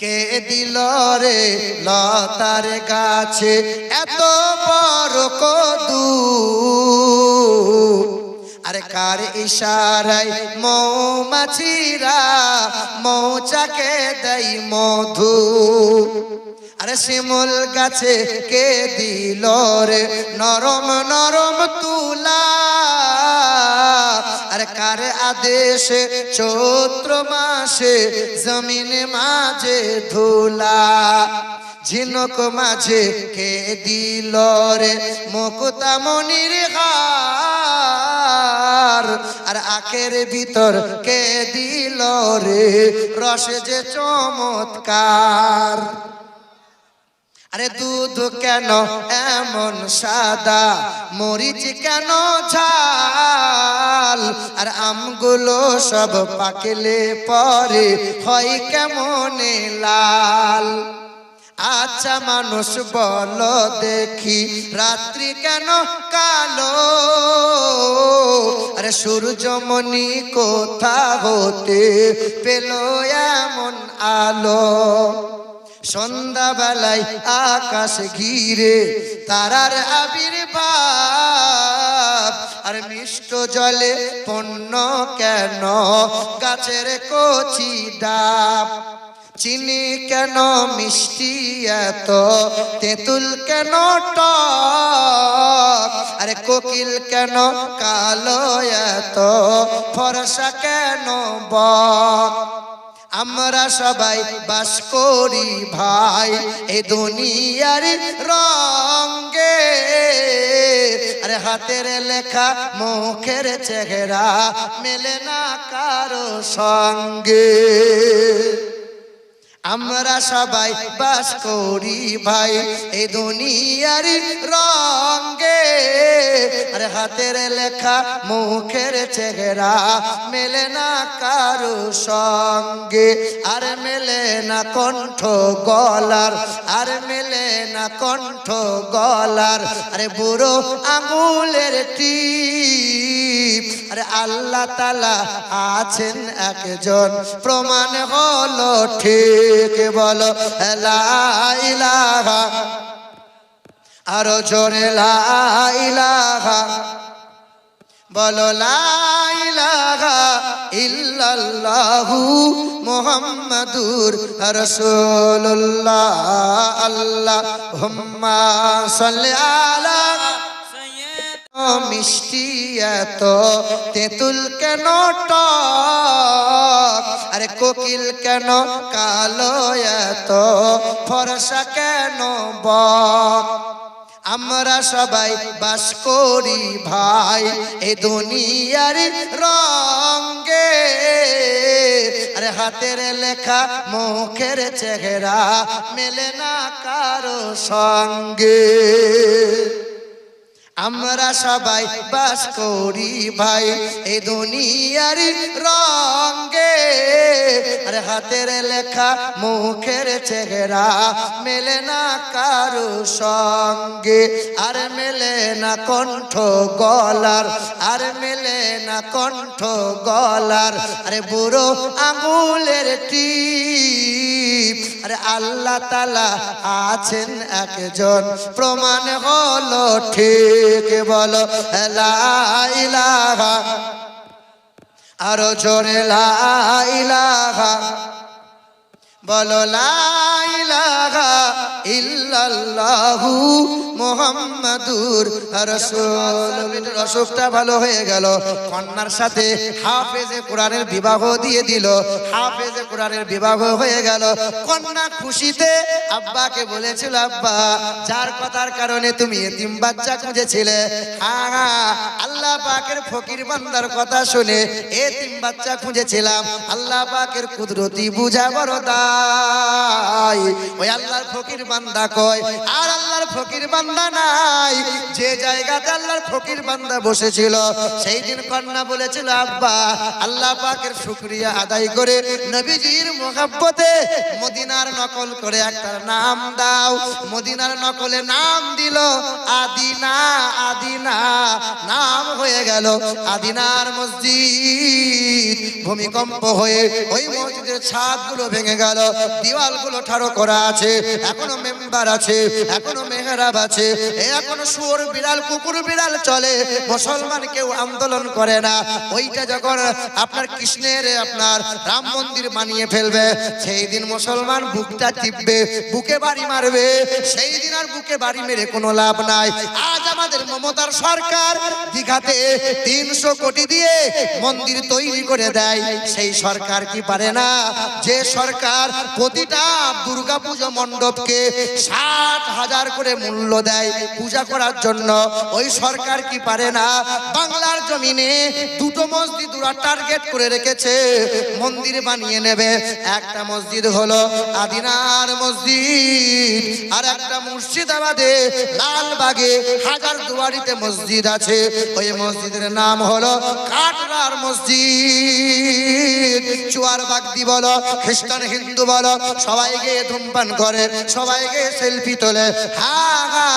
কে দিল রে লতার গাছে? এত বড় কদু। আরে কার ইশারায় মৌমাছিরা মৌচাকে দেয় মধু? আরে শিমুল গাছে কে দিল রে? নরম নরম তুলা। আর কার আদেশে চৈত্র মাসে জমিন মাঝে ধুলা, ঝিনক মাঝে কে দিল রে মুকুতামনির হার, আর আখের ভিতর কে দিল রে রসে যে চমৎকার। আরে দুধ কেন এমন সাদা? মরিচ কেন ঝাল? আর আমগুলো সব পাকলে পরে হয় কেমন লাল? আচ্ছা মানুষ বল দেখি, রাত্রি কেন কালো? আরে সূর্যমণি কোথা হতে পেল এমন আলো? সন্ধ্যাবেলায় আকাশ ঘিরে তারার আবির্ভাব। আর মিষ্ট জলে পণ্য কেন? গাছের কচি ডাব। চিনি কেন? মিষ্টি এত। তেঁতুল কেন? টক। আরে কোকিল কেন? কালো এত। ফরসা কেন? বক। আমরা সবাই বাস করি ভাই, এ দুনিয়ার রঙ্গে আরে হাতের লেখা, মুখের চেহারা মেলে না কারও সঙ্গে। আমরা সবাই বাস করি ভাই, এই দুনিয়ার রঙ্গে আরে হাতের লেখা, মুখের চেহারা মেলে না কারও সঙ্গে। আর মেলে না কণ্ঠ গলার, আর মেলে না কণ্ঠ গলার। আরে বুড়ো আঙুলের টিপ, আরে আল্লাহ তালা আছেন একজন, প্রমাণ হলো ঠিক। বলো লা ইলাহা আরও জোরে লা ইলাহা বলো লা ইলাহা ইল্লাল্লাহু মুহাম্মাদুর রাসূলুল্লাহ আল্লাহুম্মা সাল্লি আলা মিষ্টি এত। তেঁতুল কেন টক? আরে কোকিল কেন কালো এত? ফরসা কেন বক? আমরা সবাই বাস করি ভাই, এ দুনিয়ার রঙ্গে আরে হাতের লেখা মুখের চেহারা মেলে না কারও সঙ্গে। আমরা সবাই বাস করি ভাই এই দুনিয়ার রঙ্গে আরে হাতের লেখা, মুখের চেহারা মেলে না কারও সঙ্গে। আর মেলে না কণ্ঠ গলার, আর মেলে না কণ্ঠ গলার। আরে বুড়ো আঙুলের টিপ, আরে আল্লাহ তালা আছেন একজন, প্রমাণ হলো ঠিক। বলো লাইলাহা আরও জোরে লা ইলাহা। বলো, লা ইলাহা ইল্লাল্লাহু মুহাম্মাদুর রসুকটা ভালো হয়ে গেল। কন্যার সাথে হাফেজে কোরআনের বিবাহ দিয়ে দিল। হাফেজে কোরআনের বিবাহ হয়ে গেল। কন্যা খুশিতে আব্বাকে বলেছিল, আব্বা, যার কথার কারণে তুমি এতিম বাচ্চা খুঁজেছিলে। আল্লাহ পাকের ফকির বান্দার কথা শুনে এতিম বাচ্চা খুঁজেছিলাম। আল্লাহ পাকের কুদরতি বুঝা বড় দায় ওই আল্লাহর ফকির বান্দা কয়, আর আল্লাহর ফকির বান্দা নাই। যে জায়গাতে আল্লাহর ফকির বান্দা বসেছিল, সেই দিন কন্যা বলেছিল, আব্বা, আল্লাহ পাকের শুক্রিয়া আদায় করে নবীজির মোহাব্বতে মদিনার নকল করে একটা নাম দাও। মদিনার নকলে নাম দিল, আদিনা আদিনা। নাম হয়ে গেল, আদিনার মসজিদ ভূমিকম্প হয়ে ওই মসজিদের ছাদগুলো ভেঙে গেল। দিওয়ালগুলো ঠাড়ো করা আছে, এখনও মেম্বার আছে, এখনও মেহরাব আছে এখনও শুয়োর বিড়াল, কুকুর বিড়াল চলে, মুসলমান কেউ আন্দোলন করে না। ওইটা যখন আপনার কৃষ্ণের, আপনার রাম মন্দির বানিয়ে ফেলবে, সেই দিন মুসলমান বুকটা টিপবে, বুকে বাড়ি মারবে, সেই দিন আর বুকে বাড়ি মেরে কোনো লাভ নাই। আজ আমাদের মমতার সরকার দীঘাতে তিনশো কোটি দিয়ে মন্দির তৈরি করে দেয়, সেই সরকার কি পারে না? যে সরকার প্রতিটা দুর্গা পুজো মূল্য দেয় পূজা মন্দির বানিয়ে নেবে। একটা মসজিদ হলো আদিনার মসজিদ, আর একটা মুর্শিদাবাদে লালবাগে হাজার দুয়ারিতে মসজিদ আছে। ওই মসজিদের নাম হলো কাটরার মসজিদ। চুয়ার বাগদি বলো, খ্রিস্টান হিন্দু বলো, সবাই গিয়ে ধূমপান করে, সবাই গিয়ে সেলফি তোলে। হা হা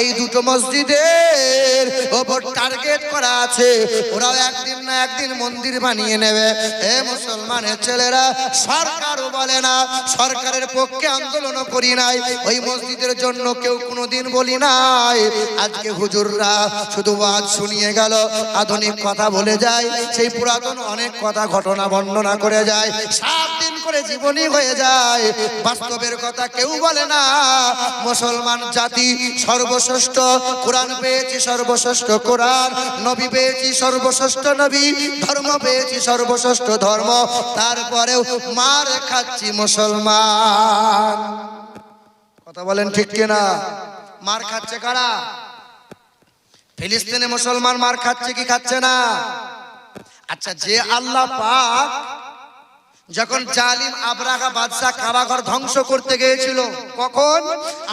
এই দুটো মসজিদের ওপর টার্গেট করা আছে। ওরাও একদিন না একদিন মন্দির বানিয়ে নেবে। এ মুসলমানের ছেলেরা, সরকারও বলে না, সরকারের পক্ষে আন্দোলনও করি নাই। ওই মসজিদের জন্য কেউ কোনোদিন বলি নাই। আজকে হুজুররা শুধু আজ শুনিয়ে গেল, আধুনিক কথা বলে যায়, সেই পুরাতন অনেক কথা ঘটনা বর্ণনা করে যায়। দিন করে জীবনী হয়ে যায়। বাস্তবের কথা কেউ বলে না। মুসলমান জাতি সর্বশ্রেষ্ঠ, কোরআন পেয়েছি সর্বশ্রেষ্ঠ কোরআন, নবী পেয়েছি সর্বশ্রেষ্ঠ নবী, ধর্ম পেয়েছি সর্বশ্রেষ্ঠ ধর্ম, তারপরেও মার খাচ্ছি মুসলমান। কথা বলেন ঠিক কিনা? মার খাচ্ছে কারা? ফিলিস্তিনে মুসলমান মার খাচ্ছে কি খাচ্ছে না? আচ্ছা যে আল্লাহ পাক যখন জালিম আবরাহা বাদশাহ কারাঘর ধ্বংস করতে গিয়েছিল, কখন?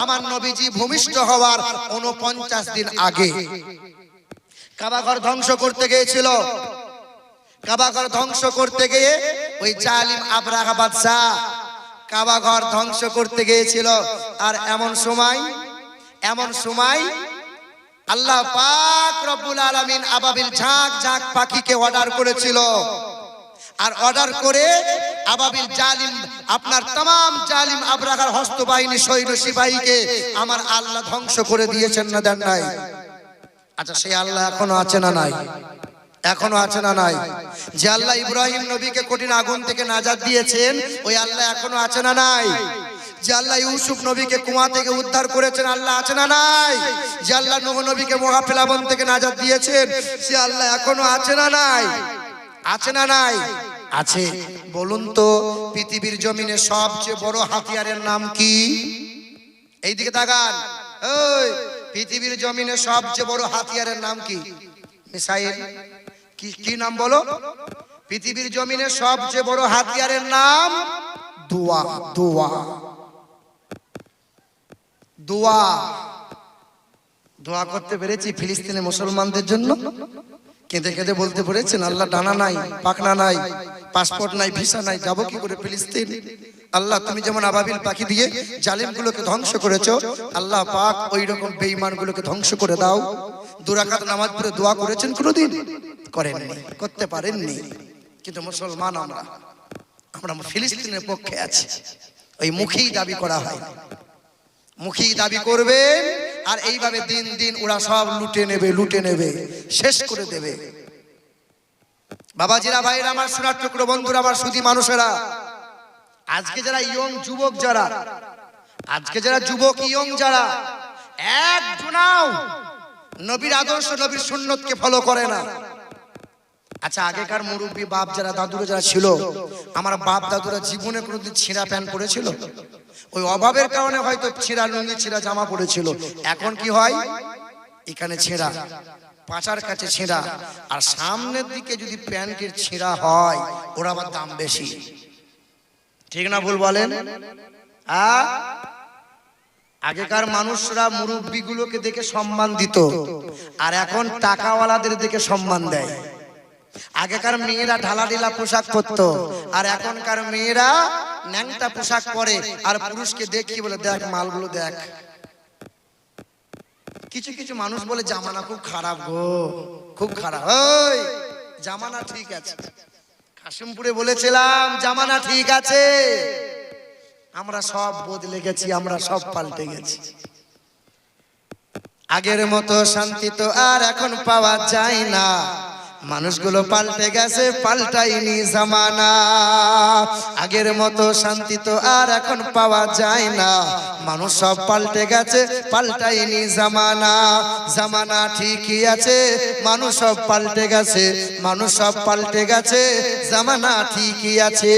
আমার নবীজি ভূমিষ্ঠ হওয়ার উনপঞ্চাশ দিন আগে। কাবাঘর ধ্বংস করতে গিয়েছিল। কাবাঘর ধ্বংস করতে গিয়ে ওই জালিম আবরাহা বাদশাহ কাবাঘর ধ্বংস করতে গিয়েছিল। আর এমন সময় এমন সময় আল্লাহ পাক রব্বুল আলামিন আবাবিল ঝাঁক ঝাঁক পাখিকে অর্ডার করেছিল। আর অর্ডার করে আবাবিল জালিম, আপনার তাম জালিম আবরাকার হস্তবাহিনী সৈন্য সিপাহীকে আমার আল্লাহ ধ্বংস করে দিয়েছেন না দেন নাই? আচ্ছা সেই আল্লাহ এখনও আছে না নাই? এখনও আছে না নাই? যে আল্লাহ ইব্রাহিম নবীকে কঠিন আগুন থেকে নাজাদ দিয়েছেন, ওই আল্লাহ এখনও আছে না নাই? যে আল্লাহ ইউসুফ নবীকে কুয়া থেকে উদ্ধার করেছেন, আল্লাহ আছে না নাই? যে আল্লাহ নহ নবীকে মহাফেলাবন থেকে নাজাত দিয়েছেন, সে আল্লাহ এখনও আছে না নাই? আছে না নাই? আছে। বলুন তো, পৃথিবীর জমিনে সবচেয়ে বড় হাতিয়ারের নাম কি? এইদিকে তাকান। ওই, পৃথিবীর জমিনে সবচেয়ে বড় হাতিয়ারের নাম কি? মিসাইল। কি কি নাম বলো? পৃথিবীর জমিনে সবচেয়ে বড় হাতিয়ারের নাম? দোয়া দোয়া। দোয়া। দোয়া করতে পেরেছি ফিলিস্তিনে মুসলমানদের জন্য? কেঁদে কেঁদে বলতে পেরেছেন, আল্লাহ ডানা নাই, পাখনা নাই, পাসপোর্ট নাই, ভিসা নাই, যাব কি করে ফিলিস্তিন? আল্লাহ, তুমি যেমন আবাবিল পাখি দিয়ে জালিমগুলোকে ধ্বংস করেছ, আল্লাহ পাক ওই রকম বেঈমানগুলোকে ধ্বংস করে দাও। দুরাকাত নামাজ পড়ে দোয়া করেছেন কোনোদিন? করেননি, করতে পারেননি। কিন্তু মুসলমান আমরা আমরা ফিলিস্তিনের পক্ষে আছি। ওই মুখেই দাবি করা হয়। মুখী দাবি করবেন আর এইভাবে দিন দিন ওরা সব লুটে নেবে লুটে নেবে, শেষ করে দেবে। বাবাজিরা ভাইরা আমার সোনার টুকরো বন্ধুরা, আমার সুধী মানুষেরা, আজকে যারা ইয়ং যুবক যারা, আজকে যারা যুবক ইয়ং যারা এক জনাও নবীর আদর্শ, নবীর সুন্নতকে ফলো করে না। আচ্ছা আগেকার মুরব্বী বাপ যারা, দাদুরা যারা ছিল, আমার বাপ দাদুরা জীবনে কোনোদিন ছিঁড়া প্যান্ট পরেছিল? ওই অভাবের কারণে হয়তো ছিঁড়া লুঙ্গি, ছিঁড়া জামা পড়েছিল এখন কি হয়? এখানে ছেঁড়া, পাচার কাছে ছেঁড়া। আর সামনের দিকে যদি প্যান্টের ছেঁড়া হয়, ওর আবার দাম বেশি। ঠিক না ভুল বলেন? আগেকার মানুষরা মুরব্বীগুলোকে দেখে সম্মান দিত, আর এখন টাকাওয়ালাদের দেখে সম্মান দেয়। আগেকার মেয়েরা ঢালা ঢিলা পোশাক পরতো, আর এখনকার মেয়েরা ন্যাংটা পোশাক পরে, আর পুরুষকে দেখি বলে, দেখ মালগুলো দেখ। কিছু কিছু মানুষ বলে, জামানা খুব খারাপ গো, খুব খারাপ। ওই, জামানা ঠিক আছে। কাশিমপুরে বলেছিলাম, জামানা ঠিক আছে। আমরা সব বদলে গেছি আমরা সব পাল্টে গেছি। আগের মতো শান্তি তো আর এখন পাওয়া যায় না। মানুষগুলো পাল্টে গেছে পাল্টাইনি জামানা। আগের মতো শান্তি তো আর এখন পাওয়া যায় না। মানুষ সব পাল্টে গেছে পাল্টাইনি জামানা। জামানা ঠিকই আছে, মানুষ সব পাল্টে গেছে, মানুষ সব পাল্টে গেছে, জামানা ঠিকই আছে।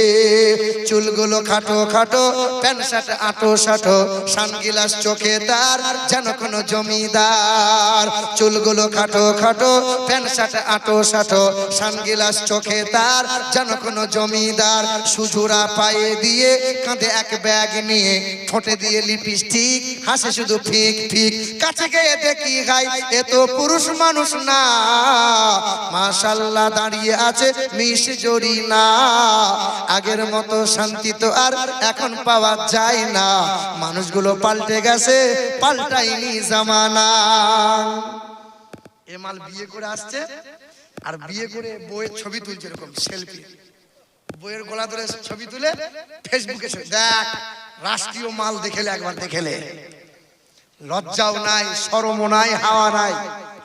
চুলগুলো খাটো খাটো, প্যান্ট শার্ট আটো সাটো সানগিলাস চোখে তার, যেন কোনো জমিদার। চুলগুলো খাটো খাটো, প্যান্ট শার্ট আটো সাটো সানগিলাস চোখে তার, যেন কোনো জমিদার সুজুরা পায়ে দিয়ে কাঁধে এক ব্যাগ নিয়ে ঠোঁটে দিয়ে লিপস্টিক, হাসে শুধু ফিক ফিক, কাছে গিয়ে দেখি গাই এ তো পুরুষ মানুষ না। মাশাল্লাহ দাঁড়িয়ে আছে মিস জড়ি না আগের মতো শান্তি তো আর এখন পাওয়া যায় না। মানুষগুলো পাল্টে গেছে পাল্টাইনি জামানা। এ মাল বিয়ে করে আসছে? আর বিয়ে করে বইয়ের ছবি তুলছে এরকম সেলফি বইয়ের গলা ধরে ছবি তুলে ফেসবুকে দেখ রাষ্ট্রীয় মাল দেখেলে একবার দেখেলে লজ্জাও নাই সরমও নাই হাওয়া নাই।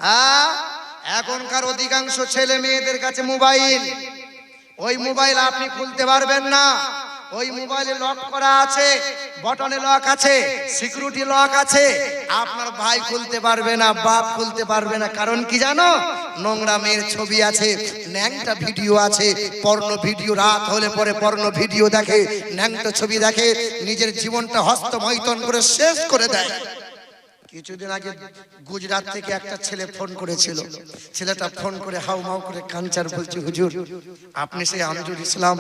হ্যাঁ এখনকার অধিকাংশ ছেলে মেয়েদের কাছে মোবাইল। ওই মোবাইল আপনি খুলতে পারবেন না। ওই মোবাইলে লক করা আছে, বটনে লক আছে, সিকিউরিটি লক আছে। আপনার ভাই খুলতে পারবে না, বাপ খুলতে পারবে না। কারণ কি জানো? নোংরা মেয়ের ছবি আছে, ন্যাংটা ভিডিও আছে, পর্ণ ভিডিও, রাত হলে পরে পর্ণ ভিডিও দেখে, ন্যাংটা ছবি দেখে, নিজের জীবনটা হস্তমৈতন করে শেষ করে দেয়। কিছুদিন আগে গুজরাট থেকে একটা ছেলে ফোন করেছিল। ছেলেটা ফোন করে হাউ মাউ করে কাঞ্চার বলছে, হুজুর, আপনি সেই আমজুর ইসলাম,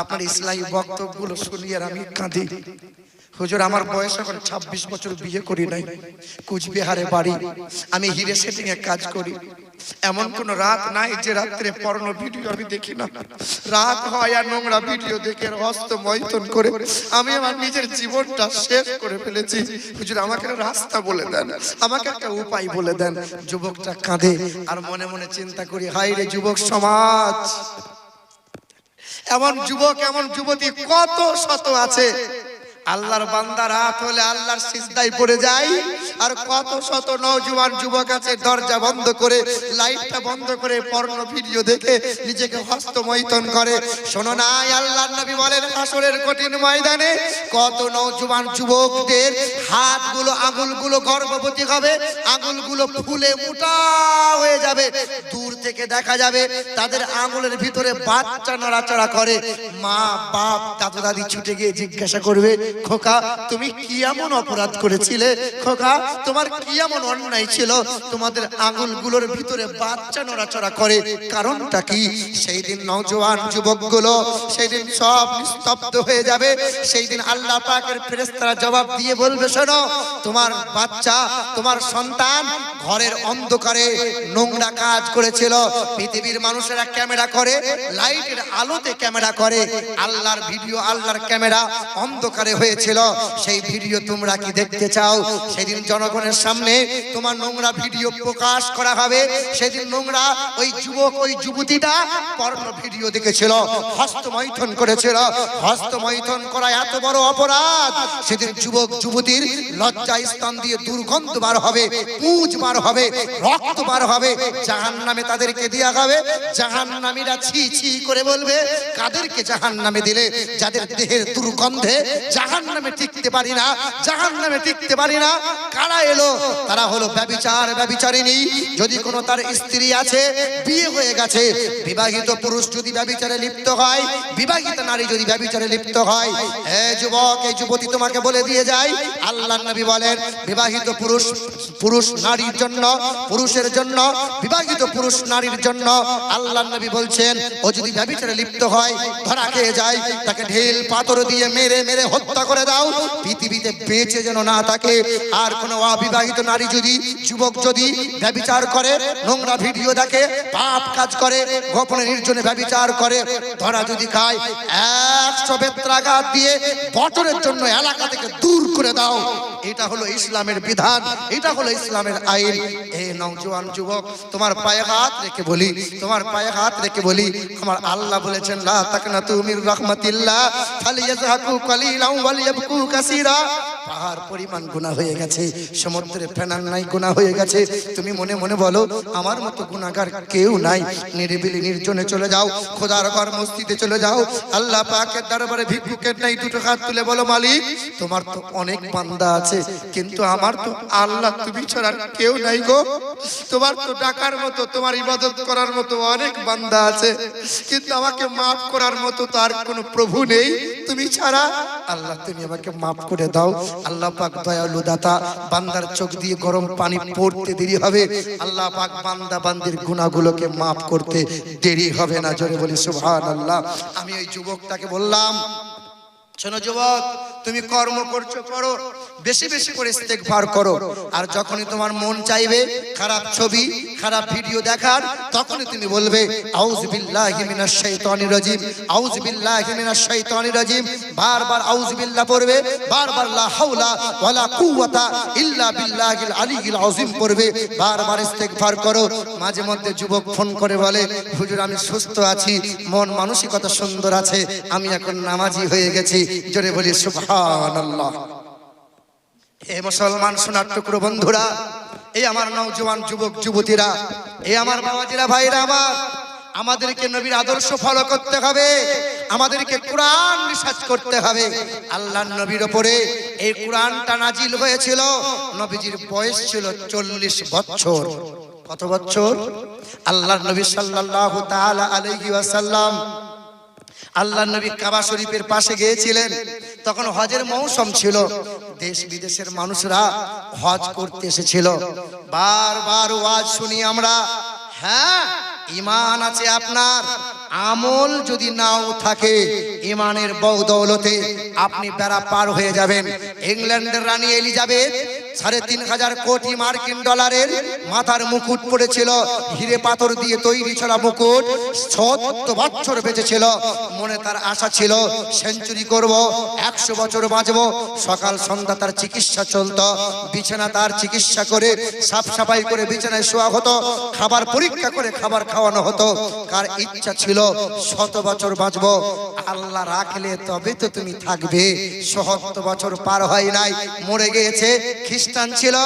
আপনার ইসলামী বক্তব্যগুলো শুনিয়ে আমি কাঁদি। হুজুর, আমার বয়স এখন ছাব্বিশ বছর, বিয়ে করি নাই। কুচবিহারে বাড়ি। আমি হিরে সেটিং এ কাজ করি। এমন কোন রাত নাই যে রাত্রে পর্ণ ভিডিও আমি দেখি না। রাত হয় আর নোংরা ভিডিও দেখে হস্ত মৈথন করে। আমি আমার নিজের জীবনটা শেষ করে ফেলেছি। হুজুর, আমাকে রাস্তা বলে দেন। আমাকে একটা উপায় বলে দেন। যুবকটা কাঁদে আর মনে মনে চিন্তা করি হাই রে যুবক সমাজ! এমন যুবক, এমন যুবতী কত শত আছে। আল্লাহর বান্দা রাত হলে আল্লাহর সিজদায় পড়ে যায় আর কত শত নওজোয়ান যুবক আছে, দরজা বন্ধ করে, লাইটটা বন্ধ করে পর্ণ ভিডিও দেখে নিজেকে হস্তমৈথন করে। শোনো নাই আল্লাহর নবী বলেন আসরের কঠিন ময়দানে কত নওজোয়ান যুবকদের হাতগুলো, আঙুলগুলো গর্ভবতী হবে, আঙুলগুলো ফুলে মোটা হয়ে যাবে, দূর থেকে দেখা যাবে তাদের আঙুলের ভিতরে বাচ্চা নড়াচড়া করে। মা, বাপ, দাদু, দাদি ছুটে গিয়ে জিজ্ঞাসা করবে, খোকা, তুমি কি এমন অপরাধ করেছিলে? খোকা তোমার কি এমন অন্যায় ছিল? তোমাদের আঙুলগুলোর ভিতরে বাচ্চা নড়াচড়া করে। কারণটা কি? সেই দিন নওজোয়ান যুবকগুলো সেই দিন সব নিস্তব্ধ হয়ে যাবে। সেই দিন আল্লাহ পাকের ফেরেশতারা জবাব দিয়ে বলবে, শোনো, তোমার বাচ্চা, তোমার সন্তান ঘরের অন্ধকারে নোংরা কাজ করেছিল। পৃথিবীর মানুষেরা ক্যামেরা করে, লাইটের আলোতে ক্যামেরা করে। আল্লাহর ভিডিও, আল্লাহর ক্যামেরা অন্ধকারে হয়েছিল। সেই ভিডিও তোমরা কি দেখতে চাও? সেদিন জনগণের সামনে তোমার নোংরা ভিডিও প্রকাশ করা হবে। সেদিন নোংরা ওই যুবক, ওই যুবতীটা পর্ণ ভিডিও দেখেছিল, হস্তমৈথন করেছিল। হস্তমৈথন করা এত বড় অপরাধ। সেদিন যুবক, যুবতীর লজ্জা স্থান দিয়ে দুর্গন্ধ বার হবে, পুঁজ বার হবে, রক্ত বার হবে। জাহান নামে তাদেরকে দেওয়া হবে জাহান নামীরা ছি ছি করে বলবে, কাদেরকে জাহান নামে দিলে? যাদের দেহের দুর্গন্ধে জাহান নামে টিকতে পারি না জাহান নামে টিকতে পারি না। কারা এলো, তারা হলো ব্যবিচার ব্যবিচারিনী যদি কোনো তার স্ত্রী আছে, বিয়ে হয়ে গেছে, বিবাহিত পুরুষ যদি ব্যবিচারে লিপ্ত হয়, বিবাহিত নারী যদি ব্যবিচারে লিপ্ত হয়, এ যুবক এই যুবতী তোমাকে বলে দিয়ে যায় আল্লাহ নবী বলেন, বিবাহিত পুরুষ পুরুষ নারীর জন্য, পুরুষের জন্য, বিবাহিত পুরুষ নারীর জন্য আল্লাহ নবী বলছেন, ও যদি ব্যবিচারে লিপ্ত হয়, ধরা খেয়ে যায়, তাকে ঢিল পাথর দিয়ে মেরে মেরে হত্যা করে দাও, পৃথিবীতে বেঁচে যেন না থাকে, আর কোনো অবিবাহিত নারী যদি, যুবক যদি ব্যবিচার করে, নোংরা ভিডিও দেখে, পাপ কাজ করে, গোপনে নির্জনে ব্যবিচার করে, ধরা যদি খায়, একশো বেত্রাঘাত দিয়ে বছরের জন্য এলাকা থেকে দূর করে দাও। এটা হলো ইসলামের বিধান, এটা হলো ইসলামের আইন। এ নওজোয়ান যুবক, তোমার পায়ে হাত রেখে বলি, তোমার পায়ে হাত রেখে বলি, আমার আল্লাহ বলেছেন, লা তাকনা তুমির রহমাতিল্লাহ ফালিয়াজহাকু কালিলাম ওয়ালিয়াবকু কাসীরা। পাহাড় পরিমাণ গুণা হয়ে গেছে, সমুদ্রে ফেনার নাই গুণা হয়ে গেছে। তুমি মনে মনে বলো, আমার মতো গুনাহগার কেউ নাই। নিরিবিলি নির্জনে চলে যাও, খোদার ঘর মসজিদে চলে যাও। আল্লাহ পাকের দরবারে ভিক্ষুকের নাই দুটো হাত তুলে বলো, মালিক, তোমার তো অনেক বান্দা আছে, কিন্তু আমার তো আল্লাহ তুমি ছাড়া কেউ নাই গো। তোমার তো ডাকার মতো, তোমার ইবাদত করার মতো অনেক বান্দা আছে। কিন্তু আমাকে মাফ করার মতো তার কোনো প্রভু নেই। তুমি ছাড়া? আল্লাহ, তুমি আমাকে মাফ করে দাও। আল্লাহ পাক দয়ালু দাতা, বান্দার চোখ দিয়ে গরম পানি পড়তে দেরি হবে। আল্লাহ পাক বান্দা বান্দির গুণাগুলোকে মাফ করতে দেরি হবে না। জোরে বলি, সুবহানাল্লাহ। আমি ওই যুবকটাকে বললাম, শোনো যুবক তুমি কর্ম করছ, করো। বেশি বেশি করে ইস্তেগফার করো। আর যখনই তোমার মন চাইবে, খারাপ ছবি, খারাপ ভিডিও দেখার, তখনই তুমি বলবে, আউযু বিল্লাহি মিনাশ শাইতানির রাজিম, আউযু বিল্লাহি মিনাশ শাইতানির রাজিম। বারবার আউযু বিল্লাহ পড়বে, বারবার লা হাওলা ওয়ালা কুওয়াতা ইল্লা বিল্লাহিল আলিয়্যিল আযীম পড়বে। বারবার ইস্তেগফার করো। মাঝে মধ্যে যুবক ফোন করে বলে, হুজুর, আমি সুস্থ আছি, মন মানসিকতা সুন্দর আছে, আমি এখন নামাজি হয়ে গেছি। জোরে বলি মুসলমান সোনার টুকরো বন্ধুরা এই আমার নওজোয়ান যুবক, যুবতীরা এই আমার বাবাজিরা, ভাইরা আমার, আমাদেরকে নবীর আদর্শ ফলো করতে হবে, আমাদেরকে কোরআন রিসার্চ করতে হবে। আল্লাহ নবীর ওপরে এই কোরআনটা নাজিল হয়েছিল, নবীজির বয়স ছিল চল্লিশ বছর। কত বছর? আল্লাহর নবী সাল্লাল্লাহু তাআলা আলাইহি ওয়াসাল্লাম আল্লাহ নবী কাবা শরীফের পাশে গিয়েছিলেন। তখন হজের মৌসুম ছিল। দেশ বিদেশের মানুষরা হজ করতে এসেছিল। বারবার ওয়াজ শুনি আমরা হ্যাঁ ইমান আছে আপনার। আমল যদি নাও থাকে ইমানের বৌদৌলতে আপনি বেড়া পার হয়ে যাবেন। ইংল্যান্ডের রানী এলিজাবেথ সাড়ে তিন হাজার কোটি মার্কিন ডলারের মাথার মুকুট পড়েছিল। হিরে পাথর দিয়ে তৈরি ছিল মুকুট সত্তর বছর বেঁচেছিল। মনে তার আশা ছিল, সেঞ্চুরি করব, একশো বছর বাঁচব। সকাল সন্ধ্যা তার চিকিৎসা চলতো। বিছানা তার চিকিৎসা করে সাফ সাফাই করে বিছানায় শোয়া হতো। খাবার পরীক্ষা করে খাবার খাওয়ানো হতো। কার ইচ্ছা ছিল, শত বছর বাঁচবো। আল্লাহ রাখলে তবে তো তুমি থাকবে। সত্তর বছর পার হয় নাই, মরে গিয়েছে খ্রিস্টান ছিল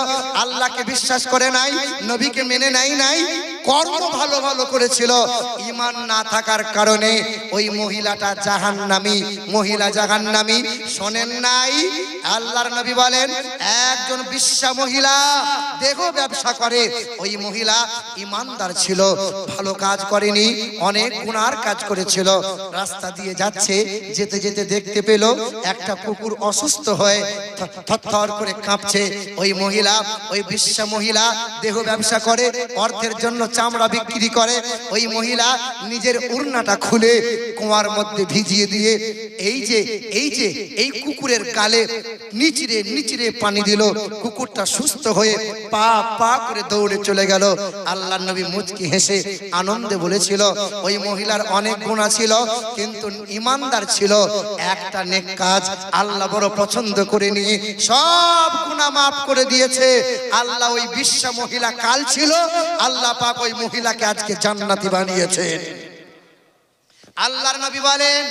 আল্লাহকে বিশ্বাস করে নাই নবীকে মেনে নাই নাই কর্ম ভালো ভালো করেছিল। ইমান না থাকার কারণে ওই মহিলাটা জাহান্নামী, মহিলা জাহান্নামী। শোনেন নাই? আল্লাহর নবী বলেন, একজন বিশ্বা মহিলা দেহ ব্যবসা করে। ওই মহিলা ইমানদার ছিল, ভালো কাজ করেনি, অনেক গুনার কাজ করেছিল। রাস্তা দিয়ে যাচ্ছে, যেতে যেতে দেখতে পেল একটা কুকুর অসুস্থ হয়ে থর করে কাঁপছে। ওই মহিলা, ওই বিশ্বা মহিলা দেহ ব্যবসা করে, অর্থের জন্য চামড়া বিক্রি করে, ওই মহিলা নিজের উড়নাটা খুলে কুয়ার মধ্যে ভিজিয়ে দিয়ে এই যে এই যে, এই কুকুরের গালে নিচড়ে নিচড়ে পানি দিল। কুকুরটা সুস্থ হয়ে পা পা করে দৌড়ে চলে গেল। আল্লাহ নবী মুচকি হেসে আনন্দে বলেছিল, ওই মহিলার অনেক গুণা ছিল, কিন্তু ইমানদার ছিল। একটা নেক কাজ আল্লাহ বড় পছন্দ করে নিয়ে সব গুণা মাফ করে দিয়েছে। আল্লাহ ওই বিশ্ব মহিলা কাল ছিল, আল্লাহ পাক ওই মহিলাকে আজকে জান্নাতি বানিয়েছেন আল্লাহর নবী বলেন,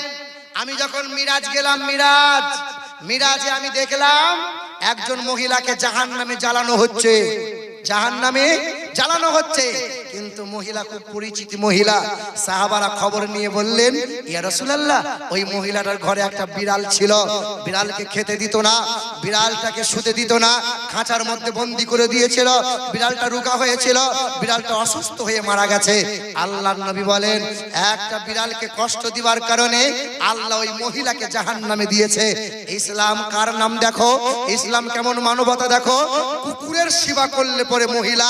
আমি যখন মিরাজ গেলাম, মিরাজ, মিরাজে আমি দেখলাম একজন মহিলাকে জাহান নামে জ্বালানো হচ্ছে। জাহান নামে জ্বালানো হচ্ছে। কিন্তু মহিলা, খুব পরিচিত মহিলা, সাহাবারা খবর নিয়ে বললেন, ইয়া রাসূলুল্লাহ, ওই মহিলাটার ঘরে একটা বিড়াল ছিল। বিড়ালকে খেতে দিত না, বিড়ালটাকে শুতে দিত না, খাঁচার মধ্যে বন্দি করে দিয়েছিল, বিড়ালটা রুকা হয়েছিল, বিড়ালটা অসুস্থ হয়ে মারা গেছে। আল্লাহর নবী বলেন, একটা বিড়ালকে কষ্ট দিবার কারণে আল্লাহ ওই মহিলাকে জাহান্নামে দিয়েছে। ইসলাম কার নাম দেখো? ইসলাম কেমন মানবতা দেখো? কুকুরের সেবা করলে পরে মহিলা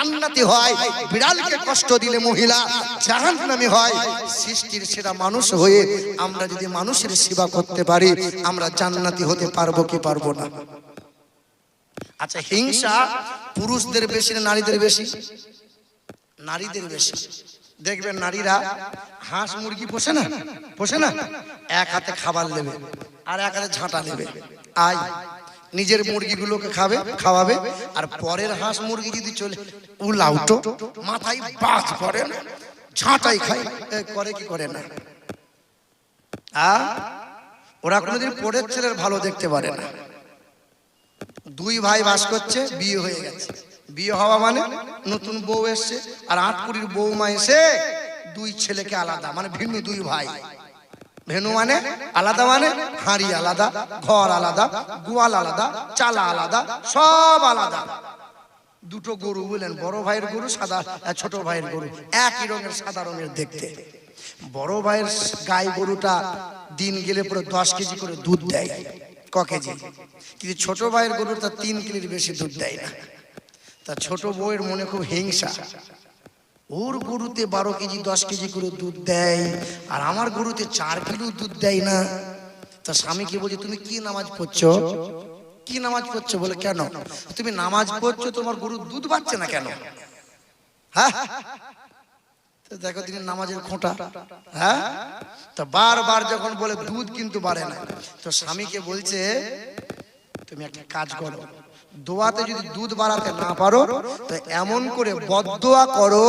জান্নাতি হয়, বিড়ালকে কষ্ট দিলে মহিলা জাহান্নামী হয়। সৃষ্টির সেরা মানুষ হয়ে আমরা যদি মানুষের সেবা করতে পারি, আমরা জান্নাতি হতে পারব কি পারব না? আচ্ছা হিংসা পুরুষদের বেশি না নারীদের বেশি? নারীদের বেশি। দেখবেন নারীরা হাঁস মুরগি পোষে না? পোষে না? এক হাতে খাবার নেবে আর এক হাতে ঝাঁটা নেবে। আয়। নিজের মুরগিগুলোকে খাবে, খাওয়াবে, আর পরের হাঁস মুরগি যদি চলে উলাও তো মাথায় বাজ করে না, ঝাঁটাই খায় করে কি করে না? আ? ওরা কোনোদিন পরের ছেলের ভালো দেখতে পারে না। দুই ভাই বাস করছে, বিয়ে হয়ে গেছে। বিয়ে হওয়া মানে নতুন বউ এসছে, আর আটকুড়ির বৌমা এসে দুই ছেলেকে আলাদা মানে ভিন্ন দুই ভাই। ভেনু মানে আলাদা মানে হাঁড়ি আলাদা, ঘর আলাদা, গোয়াল আলাদা, চালা আলাদা, সব আলাদা। দুটো গরু বললেন বড় ভাইয়ের গরু, সাদা ছোট ভাইয়ের গরু। একই রঙের, সাদা রঙের দেখতে। বড় ভাইয়ের গাই গরুটা দিন গেলে পুরো দশ কেজি করে দুধ দেয়, ক কেজি। কিন্তু ছোট ভাইয়ের গরুটা তিন কেজির বেশি দুধ দেয় না। তা ছোট বউয়ের মনে খুব হিংসা। ওর গরুতে বারো কেজি, দশ কেজি করে দুধ দেয়, আর আমার গরুতে চার কিলো দুধ দেয় না। তা স্বামীকে বলছে, তুমি কি নামাজ পড়ছো? কি নামাজ পড়ছো? বলে, কেন? তুমি নামাজ পড়ছো, তোমার গরু দুধ পাচ্ছে না কেন? হ্যাঁ? দেখো, তিনি নামাজের খোঁটা। হ্যাঁ? তো বারবার যখন বলে, দুধ কিন্তু বাড়ে না। তো স্বামীকে বলছে, তুমি একটা কাজ করো। দোয়াতে যদি দুধ বাড়াতে না পারো, তো এমন করে বদদোয়া করো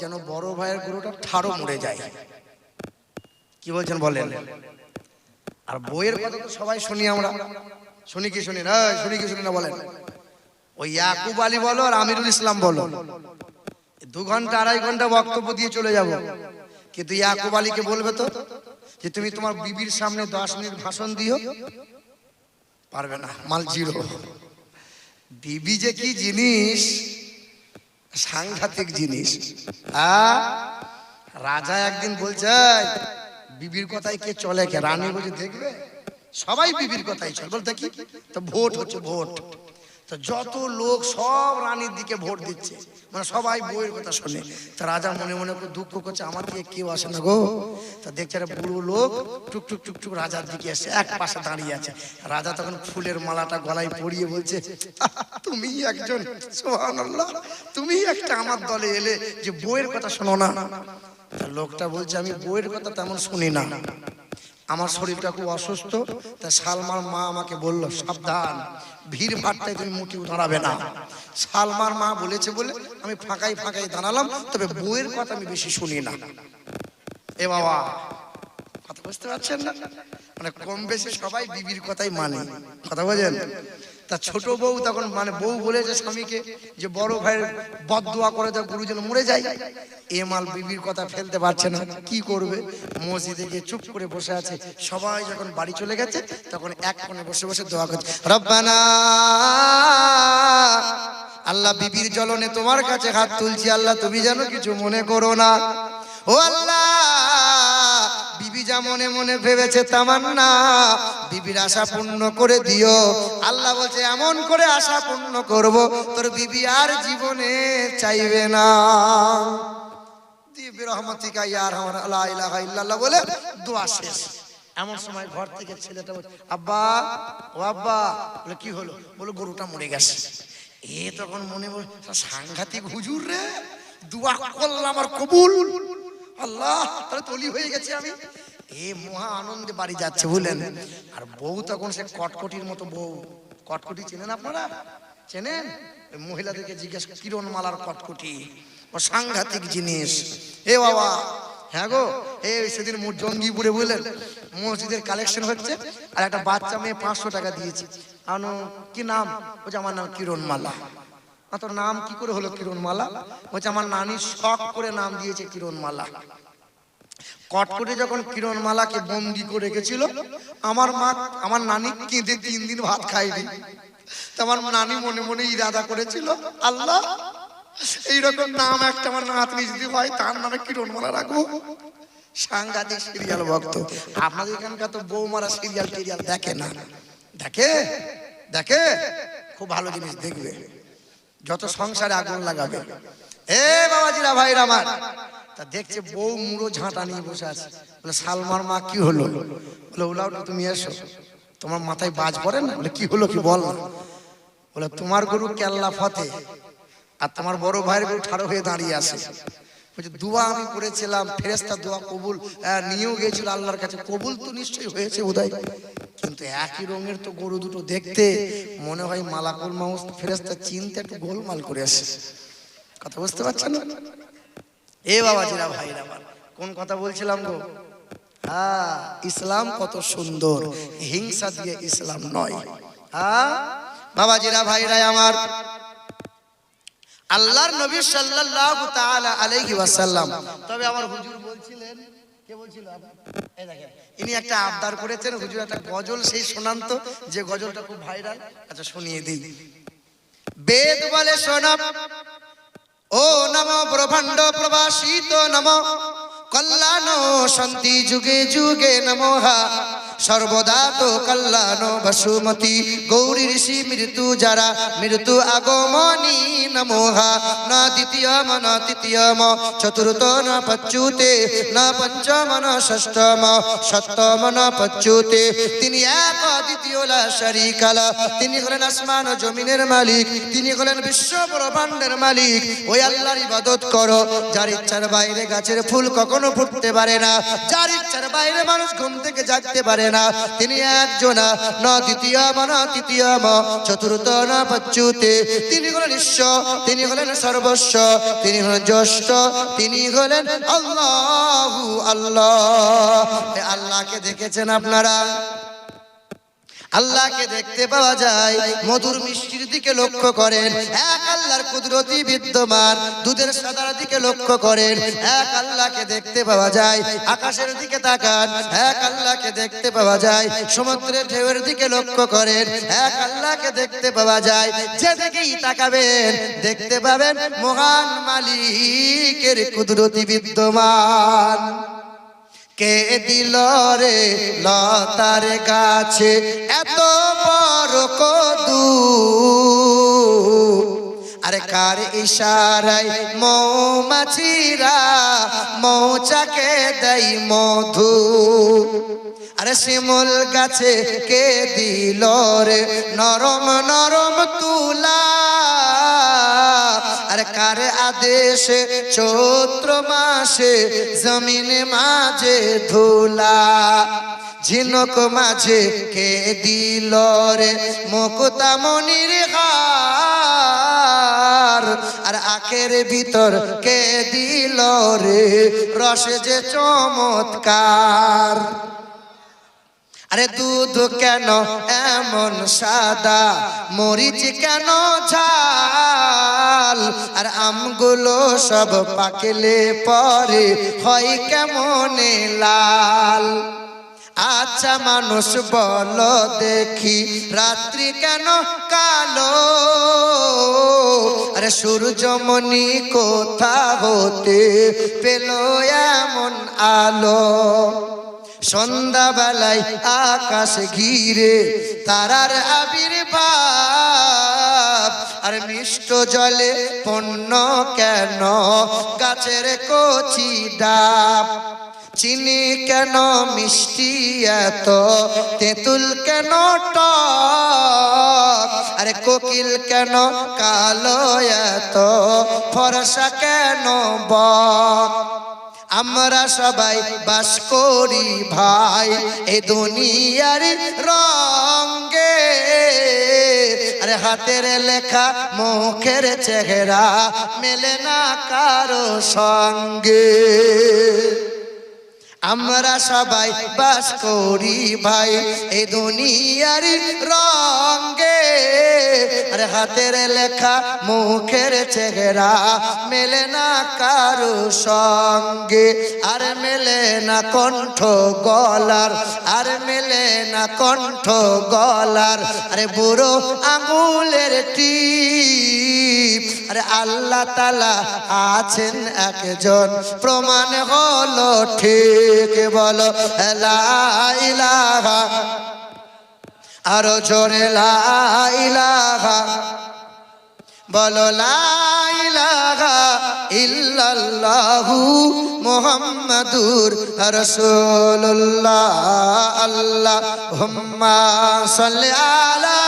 যেন বড় ভাইয়ের গরুটা ঠাড়ো মরে যায়। কি বলছেন বলেন? আর বইয়ের কথা তো সবাই শুনি আমরা। শুনি কি শুনি না? শুনি কি শুনি না বলেন? ওই ইয়াকুব আলী বলো আর আমিরুল ইসলাম বলো। দু ঘণ্টা, আড়াই ঘণ্টা বক্তব্য দিয়ে চলে যাব। কিন্তু ইয়াকুব আলীকে বলবে তো যে তুমি তোমার বিবির সামনে দশ মিনিট ভাষণ দিও, পারবে না, মাল জিরো। বিবি যে কি জিনিস? সাংঘাতিক জিনিস। রাজা একদিন বলছে বিবির কথায় কে চলে কে? রানী বলছে, দেখবে? সবাই বিবির কথাই চলে। বলতে কি তো ভোট হচ্ছে, ভোট। যত লোক সব রানীর দিকে ভোট দিচ্ছে। মানে সবাই বইয়ের কথা শোনে। তো রাজা মনে মনে করে দুঃখ করছে আমার দিকে কেউ আসে না গো। তা দেখছে বুড়ো লোক টুক টুক টুক টুক রাজার দিকে এসে এক পাশে দাঁড়িয়ে আছে। রাজা তখন ফুলের মালাটা গলায় পরিয়ে বলছে তুমি একজন তুমি একটা আমার দলে এলে যে বইয়ের কথা শোনো না। লোকটা বলছে, আমি বইয়ের কথা তেমন শুনি না। আমার শরীরটা খুব অসুস্থ। তা সালমার মা আমাকে বলল, সাবধান, ভিড় ভাট্টায় তুমি মুটিও দাঁড়াবে না। সালমার মা বলেছে বলে আমি ফাঁকাই ফাঁকাই দাঁড়ালাম, তবে বইয়ের কথা আমি বেশি শুনি না। এ বাবা, কথা বুঝতে পারছেন না? মানে কম বেশি সবাই বিবির কথাই মানে। কথা বোঝেন? তা ছোট বউ তখন মানে বউ বলেছে স্বামীকে যে বড় ভাইয়ের বদদোয়া করে দেয় গুরুজন মরে যায়। এ মাল বিবির কথা ফেলতে পারছে না। কি করবে? মসজিদে গিয়ে চুপ করে বসে আছে। সবাই যখন বাড়ি চলে গেছে, তখন এক কোণে বসে বসে দোয়া করছে, রব্বানা, আল্লাহ বিবির জলনে তোমার কাছে হাত তুলছি। আল্লাহ, তুমি যেন কিছু মনে করো না। ও আল্লাহ যা মনে মনে ভেবেছে তামান্না, বিবির আশা পূর্ণ করে দিও। আল্লাহ বলছে, এমন করে আশা পূর্ণ করব, তোর বিবি আর জীবনে চাইবে না। বলে দোয়া শেষ। ঘর থেকে বলে, কি হলো? বলে, গরুটা মরে গেছে। এ তখন মনে সাংঘাতিক হুজুর রে, দোয়া করলাম আর কবুল। আল্লাহ, তাহলে তলি হয়ে গেছে আমি। এ মহা আনন্দে বাড়ি যাচ্ছে, বুঝলেন? আর বউ তখন সে কটকটির মতো বউ। কটকটি চেনেন আপনারা? চেনেন? মহিলাদেরকে জিজ্ঞেস কিরণ মালার কটকটি? ও সাংঘাতিক জিনিস। এ বাবা হ্যাঁ গো এই সেদিন জঙ্গিপুরে, বুঝলেন? মসজিদের কালেকশন হচ্ছে, আর একটা বাচ্চা মেয়ে পাঁচশো টাকা দিয়েছে। আনো, কি নাম? বলছে, আমার নাম কিরণ মালা আর তোর নাম কি করে হলো কিরণ মালা বলছে, আমার নানি শখ করে নাম দিয়েছে কিরণ মালা কটকটে যখন কিরণ মালাকে বন্দি করে রেখেছিল, আমার মা, আমার নানি কেঁদে তিন দিন ভাত খাইনি আমার নানি মনে মনে ইরাদা করেছিল, আল্লাহ, এইরকম নাম একটা আমার নাতনি যদি হয়, তার নামে কিরণ মালা রাখব? সাংঘাতিক সিরিয়াল ভক্ত। আপনাদের এখানকার তো বৌমারা সিরিয়াল টিরিয়াল দেখে না। দেখে? দেখে? খুব ভালো জিনিস দেখবে। যত সংসারে আগুন লাগাবে। এ বাবাজিরা, ভাইরা আমার। তা দেখছে বউ মুড়ো ঝাঁটা নিয়ে বসে আছে। বলে, সালমার মা, কি হলো? বলে ওলাও তুমি এসো। তোমার মাথায় বাজ পড়ে না? বলে, কি হলো, কি বল বলে, তোমার গরু কেল্লা ফতে আর তোমার বড় ভাইয়ের গরু ঠাড়ো হয়ে দাঁড়িয়ে আছে। বলছে, দোয়া আমি করেছিলাম ফেরেস্তা দোয়া কবুল। নিয়েও গিয়েছিল আল্লাহর কাছে। কবুল তো নিশ্চয়ই হয়েছে উদয় কিন্তু একই রঙের তো গরু দুটো দেখতে মনে হয় মালাকুল মাউস। ফেরেস্তা চিনতে একটু গোলমাল করে আসে। কথা বুঝতে পারছেন? না এ বাবাজিরা ভাইরা আমার কোন কথা বলছিলাম গো? হ্যাঁ ইসলাম কত সুন্দর হিংসা দিয়ে ইসলাম নয়। হ্যাঁ বাবাজিরা ভাইরা আমার। আল্লাহর নবী সাল্লাল্লাহু তাআলা আলাইহি ওয়াসাল্লাম তবে আমার হুজুর বলছিলেন কে বলছিল? এই দেখেন ইনি একটা আবদার করেছেন হুজুর একটা গজল সেই শোনান তো যে গজলটা খুব ভাইরাল। আচ্ছা শুনিয়ে দিই। বেদ বলে শোনাব ও নম ব্রহ্মাণ্ড প্রবাসিত নম। কল্যাণ শান্তি যুগে যুগে নমহা সর্বদা তো কল্যাণ বসুমতি। গৌরী ঋষি, মৃত্যু যারা, মৃত্যু আগমনী নমোহা। না দ্বিতীয়ম, না তৃতীয়ম, চতুর্থ, ন পচ্যুতে না পঞ্চম, ন ষষ্ঠম, সপ্তম, ন পচ্যুতে তিনি এক, দ্বিতীয় শরিকালা তিনি হলেন আসমান ও জমিনের মালিক। তিনি হলেন বিশ্ব ব্রহ্মাণ্ডের মালিক। ওই আল্লাহর ইবাদত করো। যার ইচ্ছার বাইরে গাছের ফুল কখনো ফুটতে পারে না। যার ইচ্ছার বাইরে মানুষ ঘুম থেকে জাগতে পারে না, তিনি একজন, না দ্বিতীয় না তৃতীয় ম, চতুর্থ না পচ্যুতে তিনি হলেন ঈশ্বর, তিনি হলেন সর্বস্ব, তিনি হলেন জ্যেষ্ঠ, তিনি হলেন আল্লাহ আল্লাহ। আল্লাহকে দেখেছেন আপনারা? আল্লাহকে দেখতে পাওয়া যায়, মধুর মিষ্টির দিকে লক্ষ্য করেন, এক আল্লাহর কুদরতি বিদ্যমান, দুধের সাদার দিকে লক্ষ্য করেন, এক আল্লাহকে দেখতে পাওয়া যায়, আকাশের দিকে তাকান, এক আল্লাহকে দেখতে পাওয়া যায়, সমুদ্রের ঢেউয়ের দিকে লক্ষ্য করেন, এক আল্লাহকে দেখতে পাওয়া যায়, যেদিকেই তাকাবেন, দেখতে পাবেন মহান মালিকের কুদরতি বিদ্যমান। কে দিল রে লতার গাছে? এত বড় কদু আরে কার ইশারায় মৌমাছিরা মৌচাকে দেয় মধু? আরে শিমুল গাছে কে দিল রে? নরম নরম তুলা আর কার আদেশে চৈত্র মাসে জমিন মাঝে ধুলা? ঝিনক মাঝে কে দিল রে মুকুতামনির হার? আর আখের ভিতর কে দিল রে রসে যে চমৎকার? আরে দুধ কেন এমন সাদা? মরিচ কেন ঝাল? আর আমগুলো সব পাকলে পরে হয় কেমনে লাল? আচ্ছা মানুষ বল দেখি, রাত্রি কেন কালো? আরে সূর্যমণি কোথা হতে পেল এমন আলো? সন্ধ্যাবেলায় আকাশ ঘিরে তারার আবির্ভাব। আর মিষ্ট জলে পণ্য কেন? গাছের কচি ডাব। চিনি কেন? মিষ্টি এত। তেঁতুল কেন? টক। আরে কোকিল কেন? কালো এত। ফরসা কেন? বক। আমরা সবাই বাস করি ভাই, এ দুনিয়ার রঙ্গে আরে হাতের লেখা, মুখের চেহারা মেলে না কারও সঙ্গে। আমরা সবাই বাস করি ভাই এই দুনিয়ার রঙ্গে আরে হাতের লেখা মুখের চেহারা মেলে না কারু সঙ্গে, আর মেলে না কণ্ঠ গলার, আর মেলে না কণ্ঠ গলার। আরে বুড়ো আঙুলের টিপ, আরে আল্লাহ তালা আছেন একজন, প্রমাণ হলো ঠিক, বলো লা ইলাহা আরও জোরে লা ইলাহা বলো লা মোহাম্মদুর রসুল্লাহ আল্লাহ রাসূলুল্লাহ আল্লাহুম্মা সাল্লি আলা